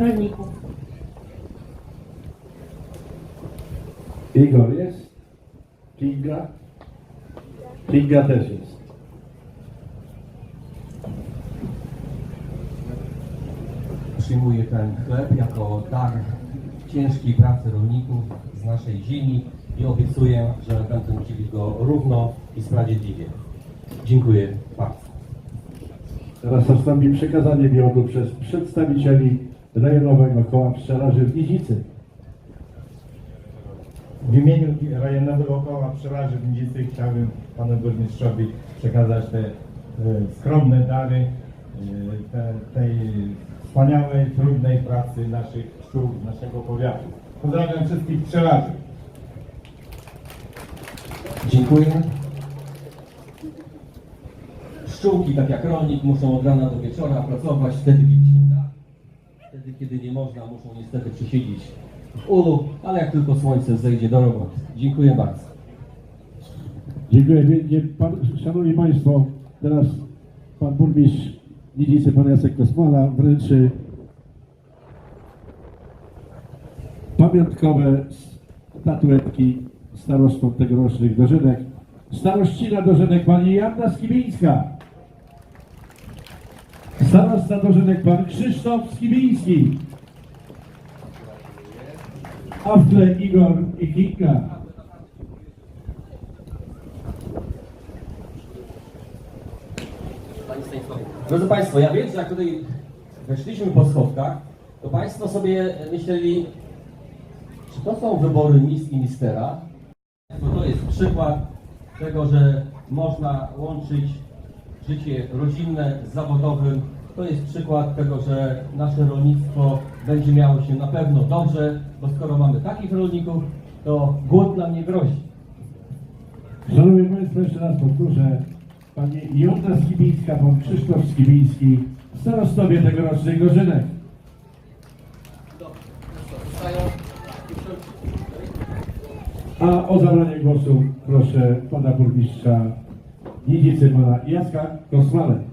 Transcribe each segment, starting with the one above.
rolników. Igor jest? Kinga? Kinga też jest. Przyjmuję ten chleb jako dar ciężkiej pracy rolników z naszej ziemi i obiecuję, że będę dzielił go równo i sprawiedliwie. Dziękuję bardzo. Teraz nastąpi przekazanie miodu przez przedstawicieli rejonowego koła pszczelarzy w Nizicy. W imieniu rejonowego koła pszczelarzy w Nidzicy chciałbym panu burmistrzowi przekazać te e, skromne dary e, te, tej wspaniałej, trudnej pracy naszych pszczół, naszego powiatu. Pozdrawiam wszystkich pszczelarzy. Dziękuję. Pszczółki, tak jak rolnik, muszą od rana do wieczora pracować wtedy, kiedy nie można, muszą niestety przesiedzieć w ulu, ale jak tylko słońce zejdzie do roboty. Dziękuję bardzo. Dziękuję pięknie. Pan, szanowni Państwo, teraz Pan Burmistrz Nidzicy, Pan Jacek Kosmala wręczy pamiątkowe statuetki starostwom tegorocznych dożynek. Starościna dożynek Pani Jana Skibińska. Starosta dożynek Pan Krzysztof Skibiński. A w tle Igor i Kinga. Panie Stanisławie. Drodzy Państwo, ja wiem, że jak tutaj weszliśmy po schodkach, to Państwo sobie myśleli, czy to są wybory Miss i Mistera? Bo to jest przykład tego, że można łączyć życie rodzinne z zawodowym. To jest przykład tego, że nasze rolnictwo będzie miało się na pewno dobrze, bo skoro mamy takich rolników, to głód nam nie grozi. Szanowni Państwo, jeszcze raz powtórzę. Pani Jolta Skibińska, Pan Krzysztof Skibiński, starostowie tegorocznych dożynek. A o zabranie głosu proszę Pana Burmistrza Nidzicy, Pana Jacka Kosmale.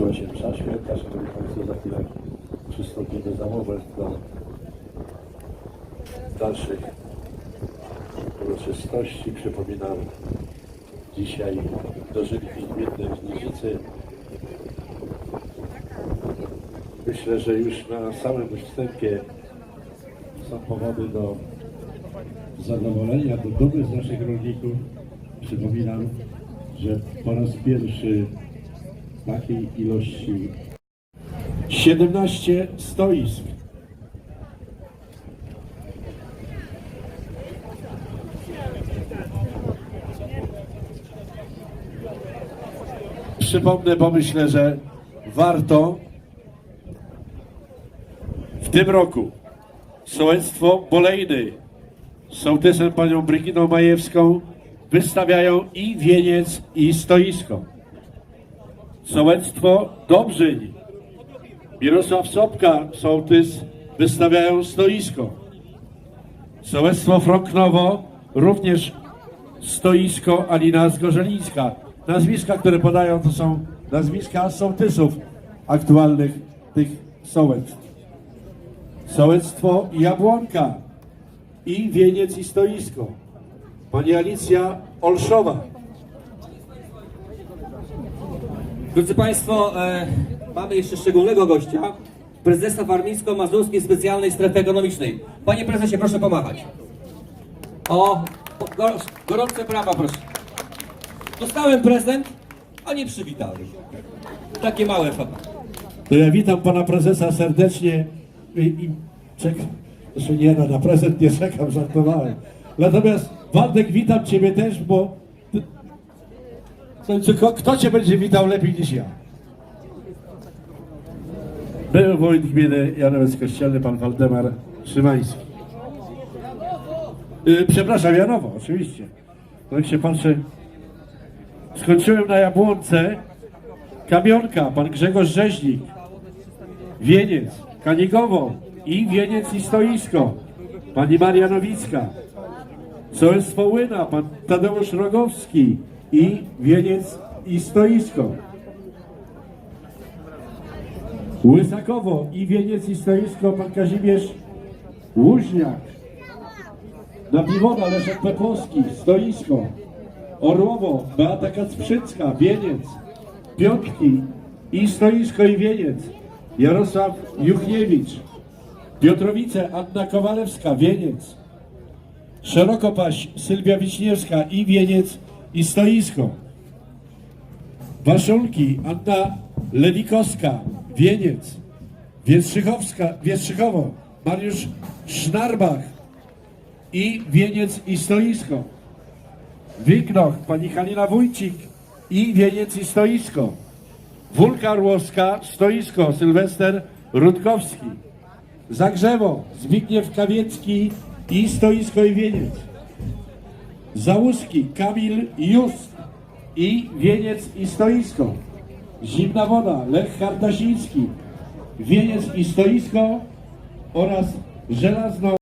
Zakończyła się msza święta, Szanowni Państwo, za chwilę przystąpimy za moment do dalszych uroczystości. Przypominam, dzisiaj dożyli gminne w Nizicy. Myślę, że już na samym wstępie są powody do zadowolenia, do dumy z naszych rolników. Przypominam, że po raz pierwszy takiej ilości 17 stoisk. Przypomnę, bo myślę, że warto w tym roku sołectwo Bolejny z sołtysem panią Bryginą Majewską wystawiają i wieniec, i stoisko. Sołectwo Dobrzyń. Mirosław Sobka, sołtys, wystawiają stoisko. Sołectwo Froknowo, również stoisko Alina Zgorzelińska. Nazwiska, które podają, to są nazwiska sołtysów aktualnych tych sołectw. Sołectwo Jabłonka i wieniec i stoisko. Pani Alicja Olszowa. Drodzy Państwo, e, mamy jeszcze szczególnego gościa, prezesa Warmińsko-Mazurskiej Specjalnej Strefy Ekonomicznej. Panie prezesie, proszę pomachać. O, go, gorące brawa, proszę. Dostałem prezent, a nie przywitali. Takie małe faba. To ja witam pana prezesa serdecznie i, i czekam. Zresztą nie no, na prezent nie czekam, żartowałem. Natomiast Waldek, witam ciebie też, bo końcu ko- kto cię będzie witał lepiej niż ja? Był wójt gminy Janowiec Kościelny, pan Waldemar Szymański. Y, przepraszam, Janowo, oczywiście. No jak się patrzy, skończyłem na Jabłonce, Kamionka, pan Grzegorz Rzeźnik, Wieniec, Kanigowo i Wieniec i Stoisko, pani Maria Nowicka, Sołectwo Łyna, pan Tadeusz Rogowski i Wieniec i Stoisko. Łysakowo i Wieniec i Stoisko, pan Kazimierz Łuźniak. Na Piwoda Leszek Pepowski, Stoisko. Orłowo, Beata Kacprzycka, Wieniec. Piątki i Stoisko i Wieniec. Jarosław Juchniewicz. Piotrowice, Anna Kowalewska, Wieniec. Szerokopaś, Sylwia Wiśniewska i Wieniec i Stoisko. Waszulki, Anna Lewikowska, Wieniec. Wiestrzychowska, Mariusz Sznarbach i Wieniec i Stoisko. Wiknoch, pani Halina Wójcik i Wieniec i Stoisko. Wólka Orłowska, Stoisko, Sylwester Rutkowski. Zagrzewo, Zbigniew Kawiecki i Stoisko i Wieniec. Załuski, Kamil Just i Wieniec i Stoisko. Zimna Woda, Lech Hardasiński, Wieniec i Stoisko oraz Żelazno